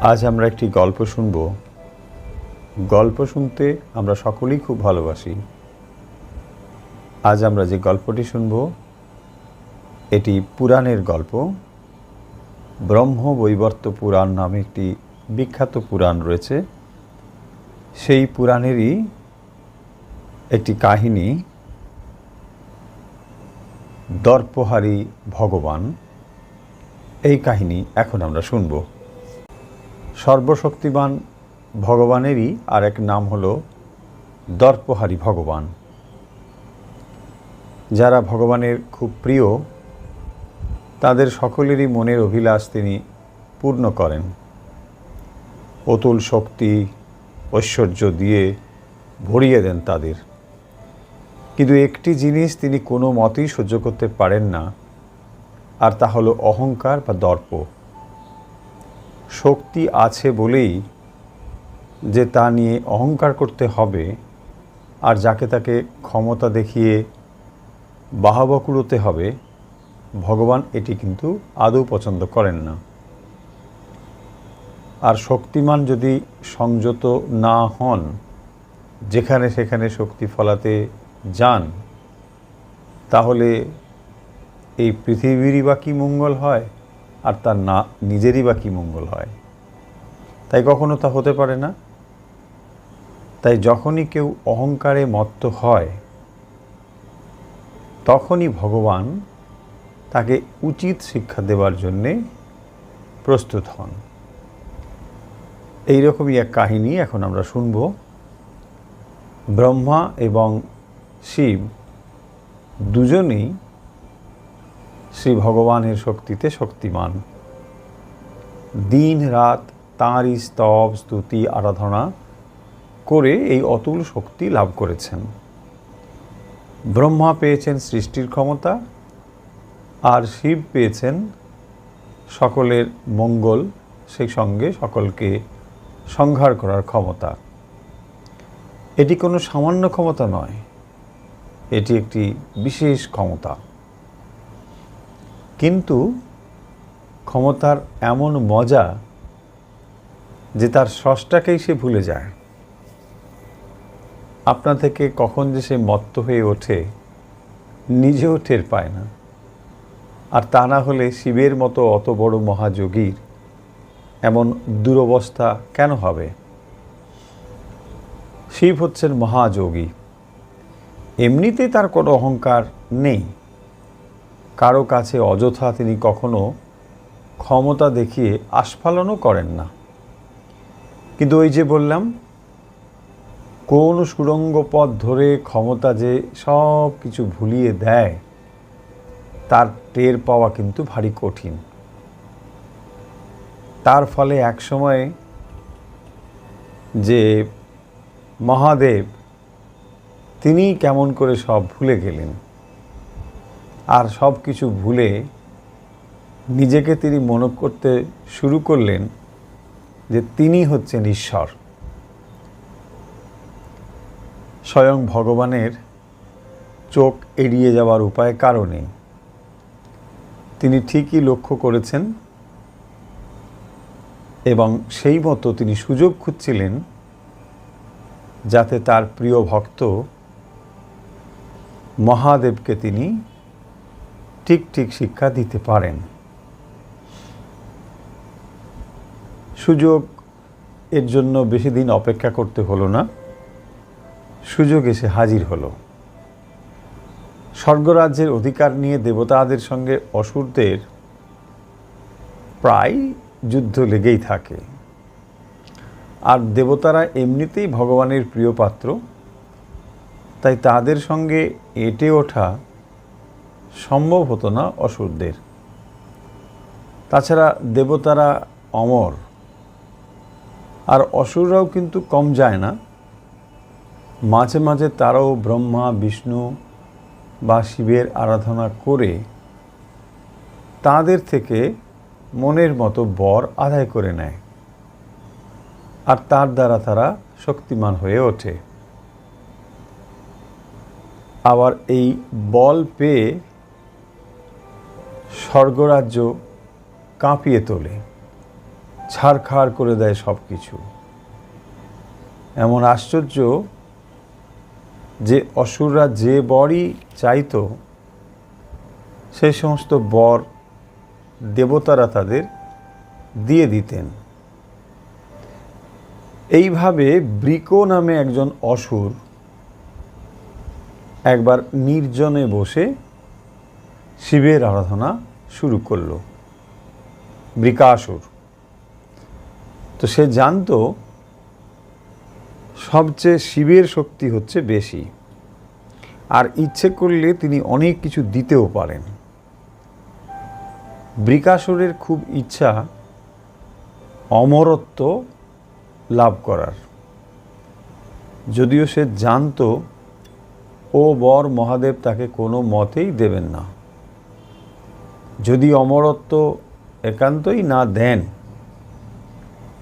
আজ আমরা একটি গল্প শুনব। গল্প শুনতে আমরা সকলেই খুব ভালোবাসি। আজ আমরা যে গল্পটি শুনব, এটি পুরাণের গল্প। ব্রহ্ম বৈবর্ত পুরাণ নামে একটি বিখ্যাত পুরাণ রয়েছে। সেই পুরাণেরই একটি কাহিনী, দর্পহারী ভগবান। এই কাহিনী এখন আমরা শুনব। সর্বশক্তিমান ভগবানেরই আর এক নাম হল দর্পহারী ভগবান। যারা ভগবানের খুব প্রিয়, তাদের সকলেরই মনের অভিলাষ তিনি পূর্ণ করেন। অতুল শক্তি, ঐশ্বর্য দিয়ে ভরিয়ে দেন তাদের। কিন্তু একটি জিনিস তিনি কোনো মতেই সহ্য করতে পারেন না, আর তা হলো অহংকার বা দর্প। শক্তি আছে বলেই যে তা নিয়ে অহংকার করতে হবে আর যাকে তাকে ক্ষমতা দেখিয়ে বাহবা কুড়োতে হবে, ভগবান এটি কিন্তু আদৌ পছন্দ করেন না। আর শক্তিমান যদি সংযত না হন, যেখানে সেখানে শক্তি ফলাতে যান, তাহলে এই পৃথিবীরই বা কী মঙ্গল হয়? আর তার না, নিজেরই বা কী মঙ্গল হয়? তাই কখনো তা হতে পারে না? তাই যখনই কেউ অহংকারে মত্ত হয়, তখনই ভগবান তাকে উচিত শিক্ষা দেওয়ার জন্যে প্রস্তুত হন। এইরকমই এক কাহিনী এখন আমরা শুনব। ব্রহ্মা এবং শিব দুজনেই শ্রী ভগবানের শক্তিতে শক্তিমান। দিন রাত তাঁরই স্তব, স্তুতি, আরাধনা করে এই অতুল শক্তি লাভ করেছেন। ব্রহ্মা পেয়েছেন সৃষ্টির ক্ষমতা, আর শিব পেয়েছেন সকলের মঙ্গল, সেই সঙ্গে সকলকে সংহার করার ক্ষমতা। এটি কোনো সামান্য ক্ষমতা নয়, এটি একটি বিশেষ ক্ষমতা। কিন্তু ক্ষমতার এমন মজা যে তার স্রষ্টাকেই সে ভুলে যায়। আপনা থেকে কখন যে সে মত্ত হয়ে ওঠে, নিজেও টের পায় না। আর তা না হলে শিবের মতো অত বড় মহাযোগীর এমন দুরবস্থা কেন হবে? শিব হচ্ছেন মহাযোগী। এমনিতে তার কোনো অহংকার নেই। কারও কাছে অযথা তিনি কখনো ক্ষমতা দেখিয়ে আস্ফালনও করেন না। কিন্তু ওই যে বললাম, কোন সুরঙ্গ পথ ধরে ক্ষমতা যে সব কিছু ভুলিয়ে দেয়, তার টের পাওয়া কিন্তু ভারী কঠিন। তার ফলে এক সময় যে মহাদেব, তিনি কেমন করে সব ভুলে গেলেন? আর সব কিছু ভুলে নিজেকে তিনি মনে করতে শুরু করলেন যে তিনি হচ্ছেন ঈশ্বর। স্বয়ং ভগবানের চোখ এড়িয়ে যাওয়ার উপায় কারণে তিনি ঠিকই লক্ষ্য করেছেন এবং সেই মতো তিনি সুযোগ খুঁজছিলেন যাতে তার প্রিয় ভক্ত মহাদেবকে তিনি ঠিক ঠিক শিক্ষা দিতে পারেন। সুযোগ এর জন্য বেশি দিন অপেক্ষা করতে হলো না। সুযোগ এসে হাজির হলো। স্বর্গরাজ্যের অধিকার নিয়ে দেবতাদের সঙ্গে অসুরদের প্রায় যুদ্ধ লেগেই থাকে। আর দেবতারা এমনিতেই ভগবানের প্রিয় পাত্র, তাই তাদের সঙ্গে এঁটে ওঠা সম্ভব হতো না অসুরদের। তাছাড়া দেবতারা অমর। আর অসুররাও কিন্তু কম যায় না। মাঝে মাঝে তারাও ব্রহ্মা, বিষ্ণু বা শিবের আরাধনা করে তাদের থেকে মনের মতো বর আদায় করে নেয়। আর তার দ্বারা তারা শক্তিমান হয়ে ওঠে। আবার এই বল পেয়ে স্বর্গরাজ্য কাঁপিয়ে তোলে ছাড়খাড় করে দেয় সব কিছু এমন আশ্চর্য যে অসুররা যে বরই চাইতো সেই সমস্ত বর দেবতারা তাদের দিয়ে দিতেন। এইভাবে ব্রিকো নামে একজন অসুর একবার নির্জনে বসে শিবের আরাধনা শুরু করল বৃকাসুর তো সে জানতো সবচেয়ে শিবের শক্তি হচ্ছে বেশি, আর ইচ্ছে করলে তিনি অনেক কিছু দিতেও পারেন। বৃকাসুরের খুব ইচ্ছা অমরত্ব লাভ করার। যদিও সে জানতো, ও বর মহাদেব তাকে কোনো মতেই দেবেন না। যদি অমরত্ব একান্তই না দেন,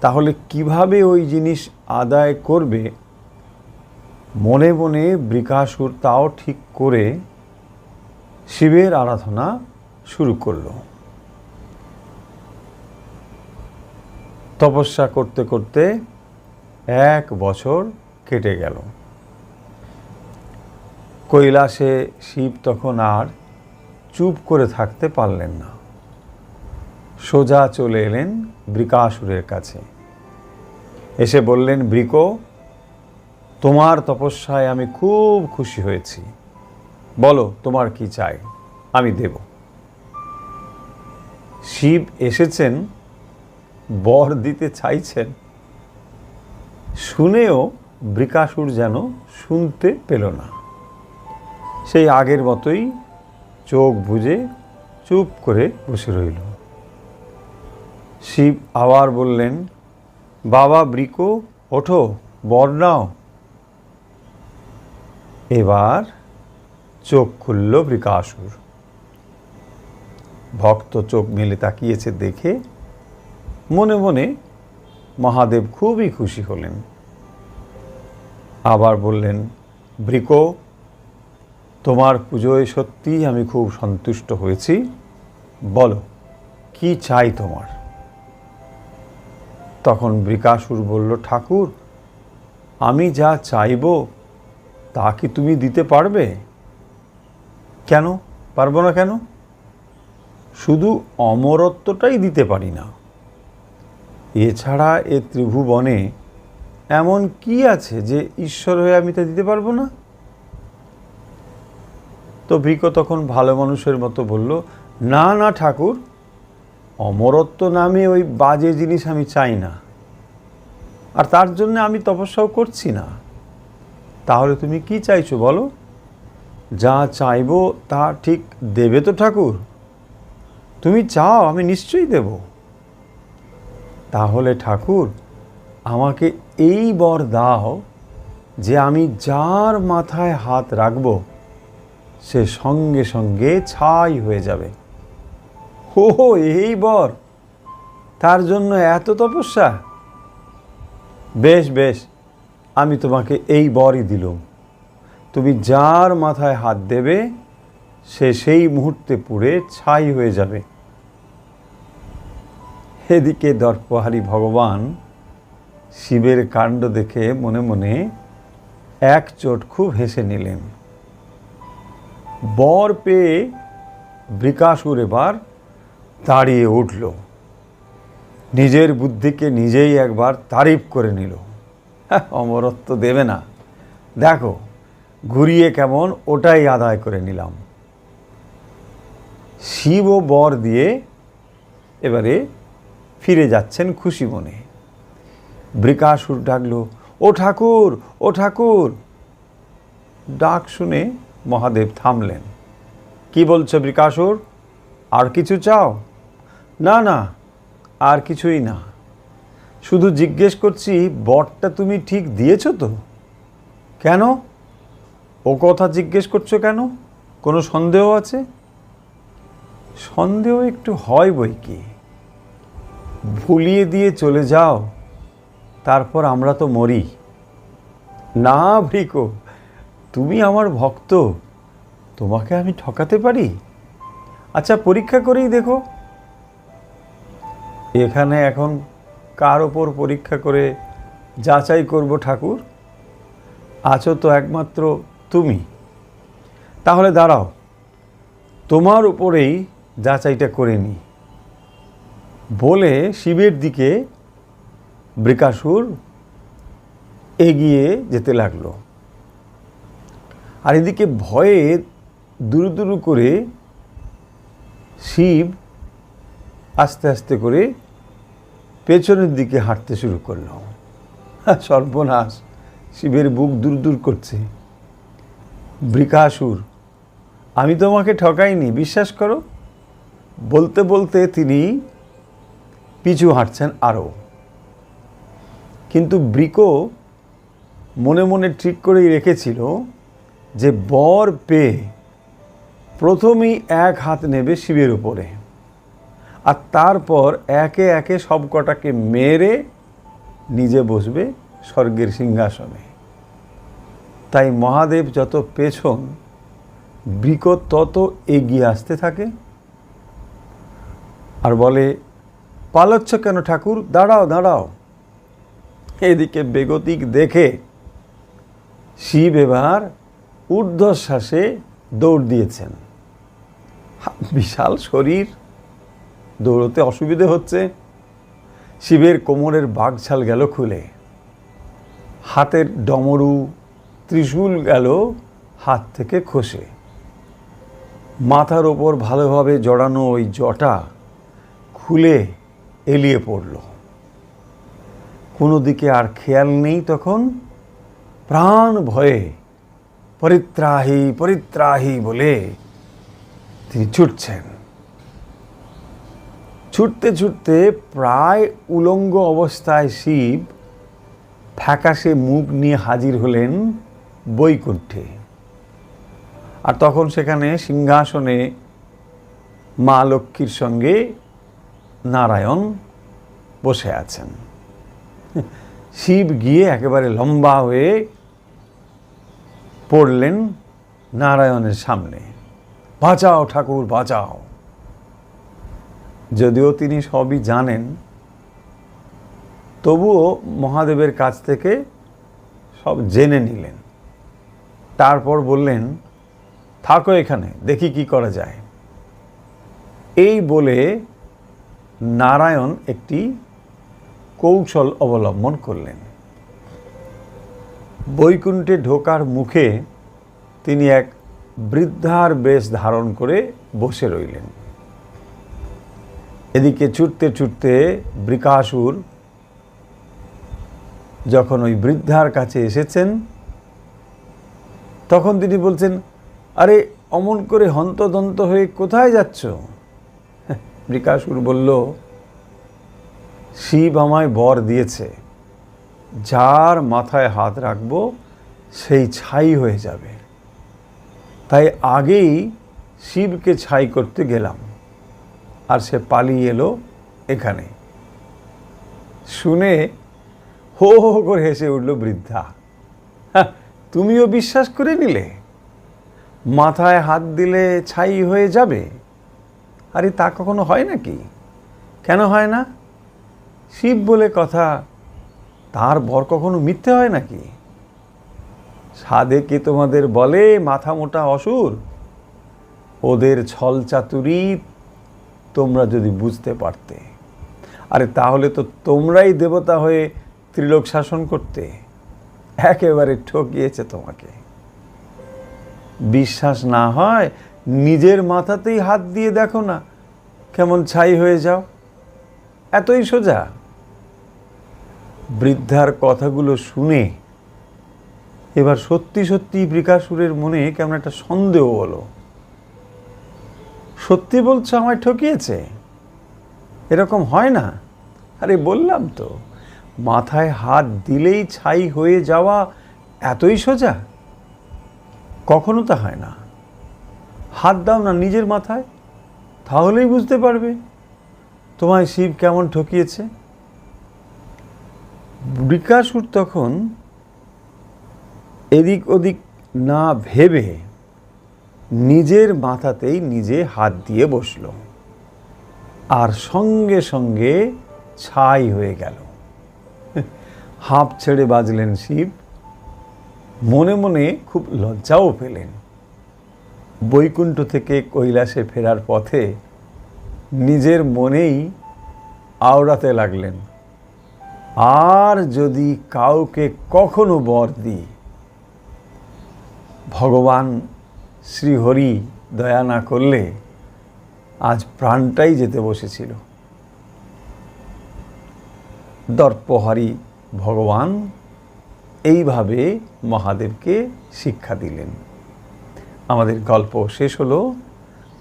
তাহলে কীভাবে ওই জিনিস আদায় করবে? মনে মনে বৃকাসুর তাও ঠিক করে শিবের আরাধনা শুরু করল। তপস্যা করতে করতে এক বছর কেটে গেল। কৈলাসে শিব তখন আর চুপ করে থাকতে পারলেন না। সোজা চলে এলেন বৃকাসুরের কাছে। এসে বললেন, বৃক, তোমার তপস্যায় আমি খুব খুশি হয়েছি। বলো, তোমার কি চাই? আমি দেব। শিব এসেছেন, বর দিতে চাইছেন। শুনেও বৃকাসুর যেন শুনতে পেল না। সেই আগের মতোই চোখ বুজে চুপ করে বসে রইল। শিব আবার বললেন, বাবা বৃকো ওঠো, বর নাও। এবার চোখ খুলল বৃকাসুর। ভক্ত চোখ মেলে তাকিয়েছে দেখে মনে মনে মহাদেব খুবই খুশি হলেন। আবার বললেন বৃকো তোমার পুজোয় সত্যিই আমি খুব সন্তুষ্ট হয়েছি। বলো, কি চাই তোমার? তখন বৃকাসুর বলল, ঠাকুর, আমি যা চাইব তা কি তুমি দিতে পারবে? কেন? পারব না কেন? শুধু অমরত্বটাই দিতে পারি না। এছাড়া এ ত্রিভুবনে এমন কি আছে যে ঈশ্বর হয়ে আমি তা দিতে পারব না? তো ভিক তখন ভালো মানুষের মতো বলল, না না, ঠাকুর, অমরত্ব নামে ওই বাজে জিনিস আমি চাই না। আর তার জন্য আমি তপস্যাও করছি না। তাহলে তুমি কি চাইছো বলো? যা চাইব তা ঠিক দেবে তো ঠাকুর। তুমি চাও, আমি নিশ্চয়ই দেব। তাহলে ঠাকুর, আমাকে এই বর দাও যে আমি যার মাথায় হাত রাখব সে সঙ্গে সঙ্গে ছাই হয়ে যাবে। হো এই বর তার জন্য এত তপস্যা? বেশ বেশ, আমি তোমাকে এই বরই দিলুম। তুমি যার মাথায় হাত দেবে, সে সেই মুহূর্তে পুড়ে ছাই হয়ে যাবে। এদিকে দর্পহারী ভগবান শিবের কাণ্ড দেখে মনে মনে এক চোট খুব হেসে নিলেন। বর পেয়ে বৃকাসুর এবার দাঁড়িয়ে উঠল। নিজের বুদ্ধিকে নিজেই একবার তারিফ করে নিল। হ্যাঁ, অমরত্ব দেবে না। দেখো ঘুরিয়ে কেমন ওটাই আদায় করে নিলাম। শিব ও বর দিয়ে এবারে ফিরে যাচ্ছেন খুশি মনে। বৃকাসুর ডাকলো ও ঠাকুর ও ঠাকুর! ডাক শুনে মহাদেব থামলেন। কি বলছো বৃকাসুর আর কিছু চাও? না না, আর কিছুই না। শুধু জিজ্ঞেস করছি, বরটা তুমি ঠিক দিয়েছ তো? কেন? ও কথা জিজ্ঞেস করছ কেন? কোনো সন্দেহ আছে? সন্দেহ একটু হয় বই কি? ভুলিয়ে দিয়ে চলে যাও, তারপর আমরা তো মরি। না ভ্রিকো তুমি আমার ভক্ত, তোমাকে আমি ঠকাতে পারি? আচ্ছা পরীক্ষা করেই দেখো। এখানে এখন কার ওপর পরীক্ষা করে যাচাই করব ঠাকুর? আছো তো একমাত্র তুমি। তাহলে দাঁড়াও, তোমার উপরেই যাচাইটা করে নি বলে শিবের দিকে বৃকাসুর এগিয়ে যেতে লাগল। আর এদিকে ভয়ে দুরু দুরু করে শিব আস্তে আস্তে করে পেছনের দিকে হাঁটতে শুরু করল। সর্বনাশ, শিবের বুক দূর দূর করছে। বৃকাসুর আমি তোমাকে ঠকাইনি, বিশ্বাস করো? বলতে বলতে তিনি পিছু হাঁটছেন আরও। কিন্তু ব্রিকো মনে মনে ঠিক করেই রেখেছিল যে বর পেয়ে প্রথমেই এক হাত নেবে শিবের উপরে। আর তারপর একে একে সব কটাকে মেরে নিজে বসবে স্বর্গের সিংহাসনে। তাই মহাদেব যত পেছন বৃক তত এগিয়ে আসতে থাকে। আর বলে, পালাচ্ছ কেন ঠাকুর? দাঁড়াও দাঁড়াও। এদিকে বেগতিক দেখে শিব এবার ঊর্ধ্বশ্বাসে দৌড় দিয়েছেন। বিশাল শরীর। দৌড়তে অসুবিধে হচ্ছে। শিবের কোমরের বাঘছাল গেল খুলে। হাতের ডমরু ত্রিশূল গেল হাত থেকে খসে। মাথার ওপর ভালোভাবে জড়ানো ওই জটা খুলে এলিয়ে পড়ল। কোনো দিকে আর খেয়াল নেই তখন। প্রাণ ভয়ে পরিত্রাহী পরিত্রাহী বলে তিনি ছুটছেন। ছুটতে ছুটতে প্রায় উলঙ্গ অবস্থায় শিব ফ্যাকাশে মুখ নিয়ে হাজির হলেন বৈকুণ্ঠে। আর তখন সেখানে সিংহাসনে মা লক্ষ্মীর সঙ্গে নারায়ণ বসে আছেন। শিব গিয়ে একেবারে লম্বা হয়ে পড়লেন নারায়ণের সামনে। বাঁচাও ঠাকুর, বাঁচাও। যদিও তিনি সবই জানেন, তবুও মহাদেবের কাছ থেকে সব জেনে নিলেন। তারপর বললেন, থাকো এখানে, দেখি কি করা যায়। এই বলে নারায়ণ একটি কৌশল অবলম্বন করলেন। বৈকুণ্ঠে ঢোকার মুখে তিনি এক বৃদ্ধার বেশ ধারণ করে বসে রইলেন। এদিকে ছুটতে ছুটতে বৃকাসুর যখন ওই বৃদ্ধার কাছে এসেছেন, তখন তিনি বলছেন, আরে, অমন করে হন্তদন্ত হয়ে কোথায় যাচ্ছ? বৃকাসুর বলল, শিব আমায় বর দিয়েছে। যার মাথায় হাত রাখব সেই ছাই হয়ে যাবে। তাই আগেই শিবকে ছাই করতে গেলাম আর সে পালিয়ে এলো এখানে। শুনে হো হো করে হেসে উঠল বৃদ্ধা। "হ্যাঁ, তুমিও বিশ্বাস করে নিলে। মাথায় হাত দিলে ছাই হয়ে যাবে। আরে তা কখনো হয় নাকি? কেন হয় না? শিব বলে কথা তার বর কখনো মিথ্যে হয় নাকি? সাধে কে তোমাদের বলে মাথা মোটা অসুর। ওদের ছল চাতুরি তোমরা যদি বুঝতে পারতে। আরে তাহলে তো তোমরাই দেবতা হয়ে ত্রিলোক শাসন করতে। একেবারে ঠকিয়েছে তোমাকে। বিশ্বাস না হয় নিজের মাথাতেই হাত দিয়ে দেখো না। কেমন ছাই হয়ে যাও। এতই সোজা। বৃদ্ধার কথাগুলো শুনে এবার সত্যি সত্যি বৃকাসুরের মনে কেমন একটা সন্দেহ হলো। সত্যি বলছো আমায় ঠকিয়েছে? এরকম হয় না? আরে বললাম তো, মাথায় হাত দিলেই ছাই হয়ে যাওয়া এতই সোজা? কখনো তা হয় না। হাত দাও না নিজের মাথায়, তাহলেই বুঝতে পারবে। তোমায় শিব কেমন ঠকিয়েছে? বৃকাসুর তখন এদিক ওদিক না ভেবে নিজের মাথাতেই নিজে হাত দিয়ে বসল। আর সঙ্গে সঙ্গে ছাই হয়ে গেল। হাঁপ ছেড়ে বাজলেন শিব। মনে মনে খুব লজ্জাও পেলেন। বৈকুণ্ঠ থেকে কৈলাসে ফেরার পথে নিজের মনেই আওড়াতে লাগলেন। আর যদি কাউকে কখনো বর দিই, ভগবান শ্রীহরি দয়া না করলে আজ প্রাণটাই যেতে বসেছিল। দর্পহারী ভগবান এইভাবে মহাদেবকে শিক্ষা দিলেন। আমাদের গল্প শেষ হলো।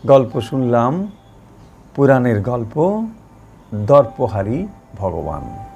গল্প শুনলাম পুরাণের গল্প, দর্পহারী ভগবান।